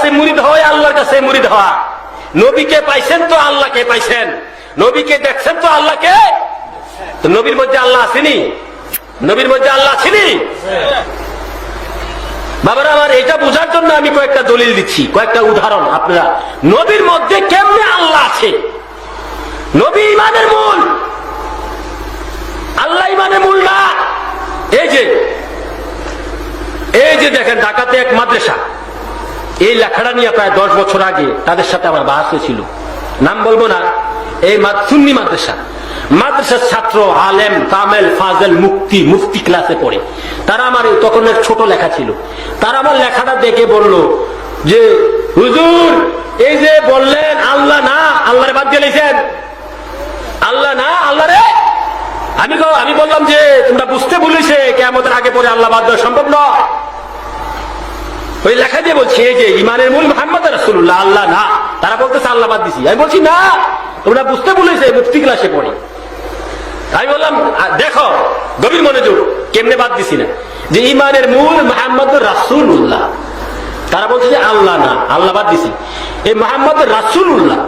কাছে মুড়িদ হওয়া আল্লাহর কাছে মুড়িদ হওয়া। নবীকে পাইছেন তো আল্লাহকে পাইছেন? নবীকে দেখছেন তো আল্লাহকে তো নবীর মধ্যে আল্লাহ আসেনি নবীর মধ্যে আল্লাহ আসেনি বাবারা, আমার এটা বোঝার জন্য আমি কয়েকটা দলিল দিচ্ছি, কয়েকটা উদাহরণ আপনারা। নবীর মধ্যে কেমনে আল্লাহ আছে? নবী ইমানের মূল। আল্লাহ ইমানের মূল না। এই যে এই যে দেখেন, ঢাকাতে এক মাদ্রাসা। এই লেখাটা নিয়ে প্রায় দশ বছর আগে তাদের সাথে আমার বাস হয়েছিল। নাম বলব না, এই সুন্নি মাদ্রাসা। মাদ্রাসার ছাত্র, আলেম, তামেল, ফাজেল, মুক্তি, মুফতি ক্লাসে পড়ে। তারা আমার তখন এক ছোট লেখা ছিল। তারা আমার লেখাটা দেখে বলল যে, হুজুর, এই যে বললেন আল্লাহ না, আল্লাহরে বাদ দিয়েছেন আল্লাহ না আল্লাহ রে আমি আমি বললাম যে, তোমরা বুঝতে ভুলেছে কেমতের আগে পরে আল্লাহ বাদ দেওয়া সম্ভব নয়। ওই লেখা দিয়ে বলছি, এই যে ইমানের মূল মোহাম্মদ রসুল্লাহ আল্লাহ না। তারা বলতেছে, আল্লাহ বাদ দিছি। আমি বলছি, না, তোমরা বুঝতে বলেছে মুক্তি ক্লাসে পড়ি। আমি বললাম দেখো, গভীর মনোযোগ, কেমনে বাদ দিছি না? যে ইমানের মূল মোহাম্মদ রাসুল্লাহ তারা বলছে যে, আল্লাহ না, আল্লাহ বাদ দিছি। এই মোহাম্মদ রাসুল্লাহ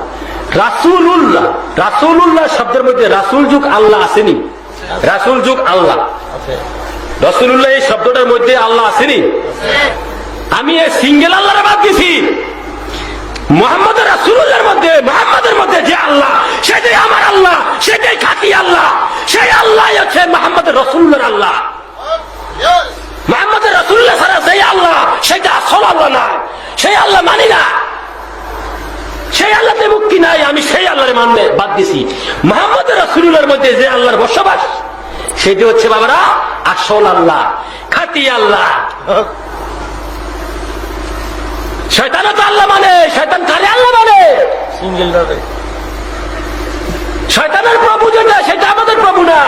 রাসুল্লাহ রাসুল্লাহ শব্দের মধ্যে রাসুল যুগ আল্লাহ আসেনি। রাসুল যুগ আল্লাহ। রসুল্লাহ এই শব্দটার মধ্যে আল্লাহ আসেনি। আমি এই সিঙ্গেল আল্লাহরে বাদ দিছি। মধ্যে মধ্যে যে আল্লাহ আমার আল্লাহ আল্লাহ, সেই আল্লাহ। আল্লাহ সেই আল্লাহ সেই আল্লাহ মানি না। সেই মুক্তি নাই, আমি সেই আল্লাহরে মানবে বাদ দিছি। মোহাম্মদ রসুলের মধ্যে যে আল্লাহর বসবাস, সেটি হচ্ছে বাবারা, আসল আল্লাহ খাতি আল্লাহ। শয়তানও তো আল্লাহ মানে শয়তান কারে আল্লাহ মানে? শয়তানের প্রভু যেটা সেটা আমাদের প্রভু না।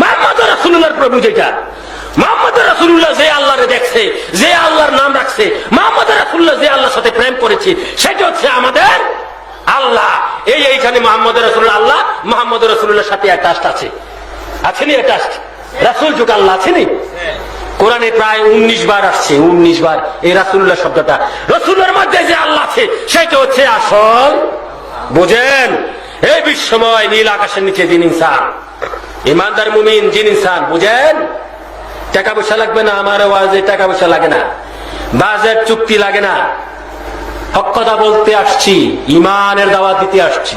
মোহাম্মদ রসুল্লাহর প্রভু যেটা। মোহাম্মদ রসুল্লাহ যে আল্লাহরে দেখছে যে আল্লাহর নাম রাখছে মোহাম্মদ রসুল্লাহ যে আল্লাহর সাথে প্রেম করেছে সেটা হচ্ছে আমাদের আল্লাহ। এই এইখানে মোহাম্মদ রসুল্লাহ আল্লাহ মোহাম্মদ রসুল্লাহর সাথে অ্যাটাস্ট আছে। আছেনি অ্যাটাস্ট রাসুল যুগ আল্লাহ আছেনি? কোরআনে প্রায় উনিশ বার আসছে, উনিশ বার এই রাসুল্লাহ শব্দটা। রসুলের মধ্যে যে আল্লাহ আছে, সেটা হচ্ছে আসল। বুঝেন? এই বিশ্বময় নীল আকাশের নিচে যিনি ইনসান, ইমানদার মুমিন যিনি ইনসান, বুঝেন? টাকা পয়সা লাগবে না আমার ওয়াজে টাকা পয়সা লাগে না, বাজেট চুক্তি লাগে না। হক কথা বলতে আসছি, ইমানের দাওয়াত দিতে আসছি।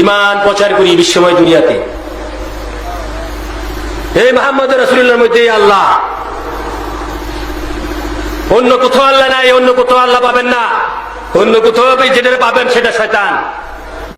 ইমান প্রচার করি বিশ্বময় দুনিয়াতে। এই মোহাম্মদ রসুল্লার মধ্যে আল্লাহ। অন্য কোথাও আল্লাহ নাই, অন্য কোথাও আল্লাহ পাবেন না। অন্য কোথাও যেটা পাবেন সেটা শয়তান।